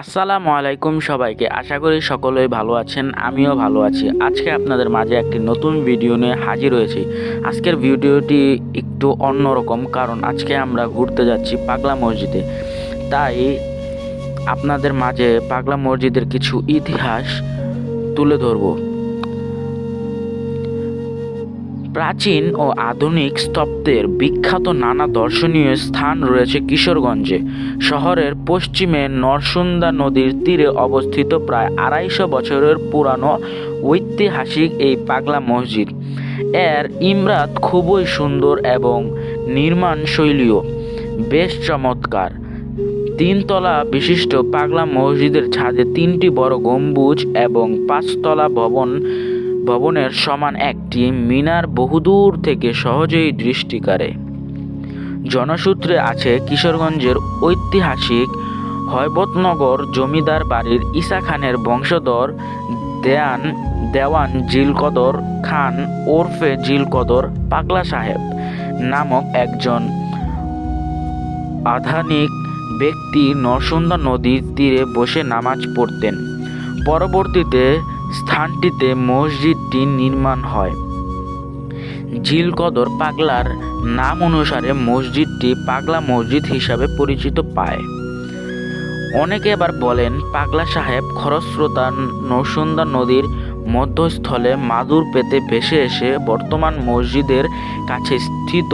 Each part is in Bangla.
আসসালামু আলাইকুম সবাইকে। আশা করি সকলেই ভালো আছেন, আমিও ভালো আছি। আজকে আপনাদের মাঝে একটি নতুন ভিডিও নিয়ে হাজির হয়েছি। আজকের ভিডিওটি একটু অন্যরকম, কারণ আজকে আমরা ঘুরতে যাচ্ছি পাগলা মসজিদে। তাই আপনাদের মাঝে পাগলা মসজিদের কিছু ইতিহাস তুলে ধরবো। প্রাচীন ও আধুনিক স্তব্ধের বিখ্যাত নানা দর্শনীয় স্থান রয়েছে কিশোরগঞ্জে। শহরের পশ্চিমে নরসুন্দা নদীর তীরে অবস্থিত প্রায় আড়াইশো বছরের পুরানো ঐতিহাসিক এই পাগলা মসজিদ। এর ইমরাত খুবই সুন্দর এবং নির্মাণ শৈলীও বেশ চমৎকার। তিনতলা বিশিষ্ট পাগলা মসজিদের ছাদে তিনটি বড় গম্বুজ এবং পাঁচতলা ভবন ভবনের সমান একটি মিনার বহুদূর থেকে সহজেই দৃষ্টি কাড়ে জনসূত্রে আছে কিশোরগঞ্জের ঐতিহাসিক হয়বতনগর জমিদার বাড়ির ঈসা খানের বংশধর দেয়ান, দেওয়ান জিলকদর খান ওরফে জিলকদর পাগলা সাহেব নামক একজন আধানিক ব্যক্তি নরসুন্দা নদীর তীরে বসে নামাজ পড়তেন। পরবর্তীতে স্থানটিতে মসজিদটি নির্মাণ হয়। ঝিলকদর পাগলার নাম অনুসারে মসজিদটি পাগলা মসজিদ হিসাবে পরিচিত পায়। অনেকে এবার বলেন, পাগলা সাহেব খরস্রোতা নরসুন্দা নদীর মধ্যস্থলে মাদুর পেতে ভেসে এসে বর্তমান মসজিদের কাছে স্থিত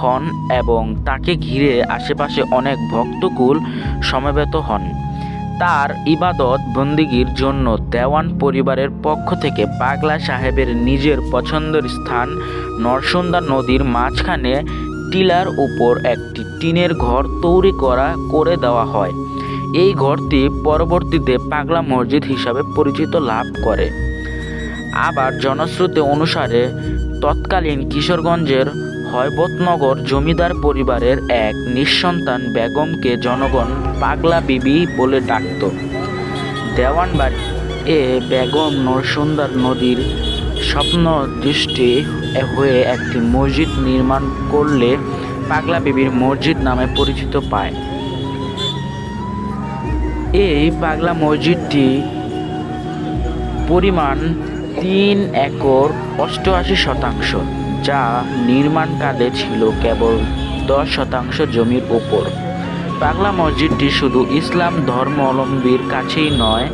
হন এবং তাকে ঘিরে আশেপাশে অনেক ভক্তকুল সমবেত হন। তার ইবাদত বন্দিগির জন্য দেওয়ান পরিবারের পক্ষ থেকে পাগলা সাহেবের নিজের পছন্দের স্থান নরসন্দা নদীর মাঝখানে টিলার উপর একটি টিনের ঘর তৈরি করা, করে দেওয়া হয়। এই ঘরটি পরবর্তীতে পাগলা মসজিদ হিসাবে পরিচিত লাভ করে। আবার জনশ্রুতি অনুসারে তৎকালীন কিশোরগঞ্জের হৈবতনগর জমিদার পরিবারের এক নিঃসন্তান বেগমকে জনগণ পাগলা বিবি বলে ডাকত। দেওয়ানবাড়ি এ বেগম নরসুন্দর নদীর স্বপ্ন দৃষ্টি হয়ে একটি মসজিদ নির্মাণ করলে পাগলা বিবির মসজিদ নামে পরিচিত পায়। এই পাগলা মসজিদটি পরিমাণ তিন একর অষ্টআশি শতাংশ। যা নির্মাণকালে ছিল কেবল দশ শতাংশ জমির ওপর পাগলা মসজিদটি শুধু ইসলাম ধর্মাবলম্বীর কাছেই নয়,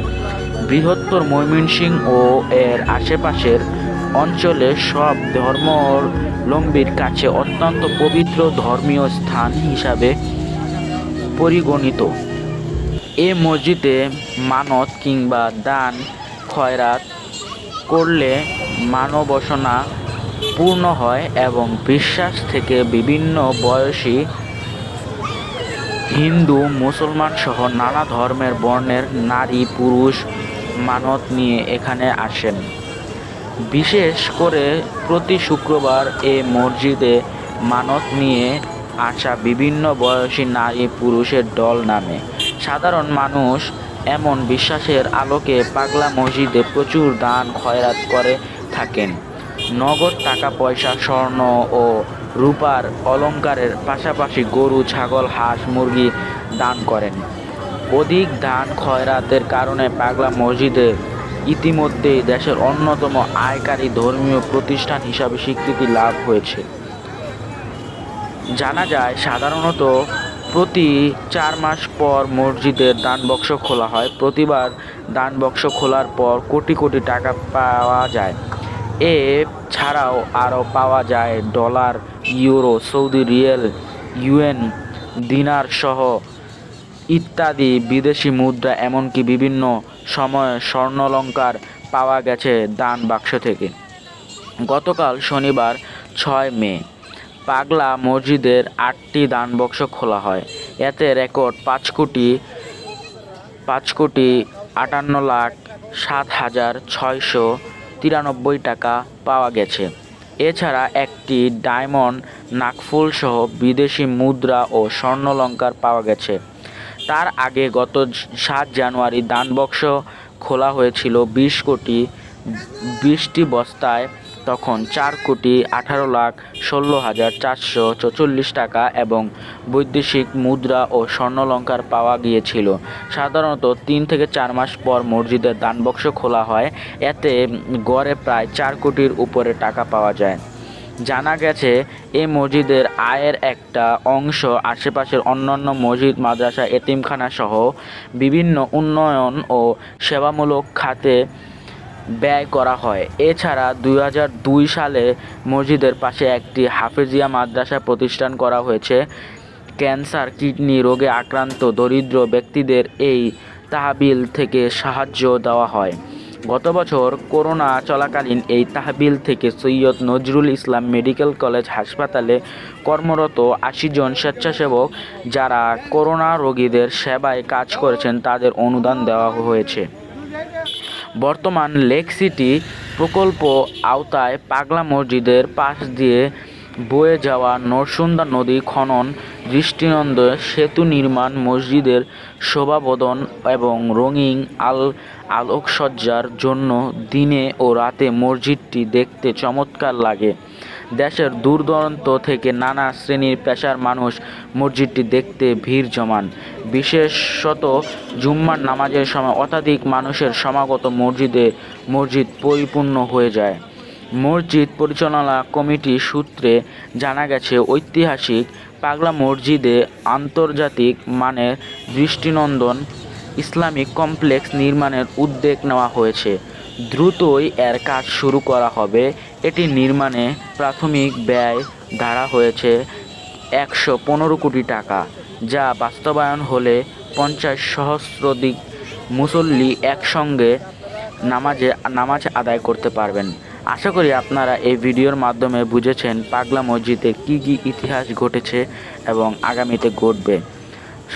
বৃহত্তর ময়মনসিংহ ও এর আশেপাশের অঞ্চলে সব ধর্মাবলম্বীর কাছে অত্যন্ত পবিত্র ধর্মীয় স্থান হিসাবে পরিগণিত। এ মসজিদে মানত কিংবা দান, খয়রাত করলে মানবসনা পূর্ণ হয় এবং বিশ্বাস থেকে বিভিন্ন বয়সী হিন্দু, মুসলমান সহ নানা ধর্মের বর্ণের নারী, পুরুষ, মানত নিয়ে এখানে আসেন। বিশেষ করে প্রতি শুক্রবার এ মসজিদে মানত নিয়ে আসা বিভিন্ন বয়সী নারী, পুরুষের দল নামে। সাধারণ মানুষ এমন বিশ্বাসের আলোকে পাগলা মসজিদে প্রচুর দান, খয়রাত করে থাকেন। নগদ টাকা, পয়সা, স্বর্ণ ও রূপার অলংকারের পাশাপাশি গরু, ছাগল, হাঁস, মুরগি দান করেন। অধিক দান খয়রাতের কারণে পাগলা মসজিদে ইতিমধ্যেই দেশের অন্যতম আয়কারী ধর্মীয় প্রতিষ্ঠান হিসাবে স্বীকৃতি লাভ হয়েছে। জানা যায়, সাধারণত প্রতি চার মাস পর মসজিদের দান বক্স খোলা হয়। প্রতিবার দান বক্স খোলার পর কোটি কোটি টাকা পাওয়া যায়। এ ছাড়াও আরও পাওয়া যায় dollar, euro, Saudi riyal UN dinar সহ ইত্যাদি বিদেশি মুদ্রা, এমনকি বিভিন্ন সময়ে স্বর্ণলঙ্কার পাওয়া গেছে দান বাক্স থেকে। গতকাল শনিবার ছয় মে পাগলা মসজিদের আটটি দানবক্স খোলা হয়। এতে রেকর্ড পাঁচ কোটি পাঁচ কোটি আটান্ন লাখ সাত হাজার ছয়শো তিরানব্বই টাকা পাওয়া গেছে। এছাড়া একটি ডায়মন্ড নাকফুল সহ বিদেশি মুদ্রা ও স্বর্ণলঙ্কার পাওয়া গেছে। তার আগে গত সাত জানুয়ারি দানবক্স খোলা হয়েছিল বিশ কোটি বিশটি বস্তায় তখন চার কোটি আঠারো লাখ ষোলো হাজার চারশো চৌচল্লিশ টাকা এবং বৈদেশিক মুদ্রা ও স্বর্ণলঙ্কার পাওয়া গিয়েছিল। সাধারণত তিন থেকে চার মাস পর মসজিদের দানবক্স খোলা হয়। এতে গড়ে প্রায় চার কোটির উপরে টাকা পাওয়া যায়। জানা গেছে, এ মসজিদের আয়ের একটা অংশ আশেপাশের অন্যান্য মসজিদ, মাদ্রাসা, এতিমখানা সহ বিভিন্ন উন্নয়ন ও সেবামূলক খাতে ব্যয় করা হয়। এছাড়া দুই হাজার দুই সালে মসজিদের পাশে একটি হাফেজিয়া মাদ্রাসা প্রতিষ্ঠান করা হয়েছে। ক্যান্সার, কিডনি রোগে আক্রান্ত দরিদ্র ব্যক্তিদের এই তাহবিল থেকে সাহায্য দেওয়া হয়। গত বছর করোনা চলাকালীন এই তাহবিল থেকে সৈয়দ নজরুল ইসলাম মেডিকেল কলেজ হাসপাতালে কর্মরত আশি জন স্বেচ্ছাসেবক যারা করোনা রোগীদের সেবায় কাজ করেছেন, তাদের অনুদান দেওয়া হয়েছে। বর্তমান লেক সিটি প্রকল্প আওতায় পাগলা মসজিদের পাশ দিয়ে বয়ে যাওয়া নরসুন্দা নদী খনন, দৃষ্টিনন্দ সেতু নির্মাণ, মসজিদের শোভাবদন এবং রঙিন আল আলোকসজ্জার জন্য দিনে ও রাতে মসজিদটি দেখতে চমৎকার লাগে। দেশের দূর দূরান্ত থেকে নানা শ্রেণির পেশার মানুষ মসজিদটি দেখতে ভিড় জমান। বিশেষত জুম্মার নামাজের সময় অত্যাধিক মানুষের সমাগত মসজিদে মসজিদ পরিপূর্ণ হয়ে যায়। মসজিদ পরিচালনা কমিটি সূত্রে জানা গেছে, ঐতিহাসিক পাগলা মসজিদে আন্তর্জাতিক মানের দৃষ্টিনন্দন ইসলামিক কমপ্লেক্স নির্মাণের উদ্যোগ নেওয়া হয়েছে। দ্রুতই এর কাজ শুরু করা হবে। এটি নির্মাণে প্রাথমিক ব্যয় ধারা হয়েছে একশো পনেরো কোটি টাকা, যা বাস্তবায়ন হলে পঞ্চাশ সহস্রাধিক মুসল্লি একসঙ্গে নামাজে নামাজ আদায় করতে পারবেন। আশা করি আপনারা এই ভিডিওর মাধ্যমে বুঝেছেন পাগলা মসজিদে কি কি ইতিহাস ঘটেছে এবং আগামীতে ঘটবে।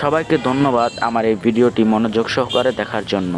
সবাইকে ধন্যবাদ আমার এই ভিডিওটি মনোযোগ সহকারে দেখার জন্য।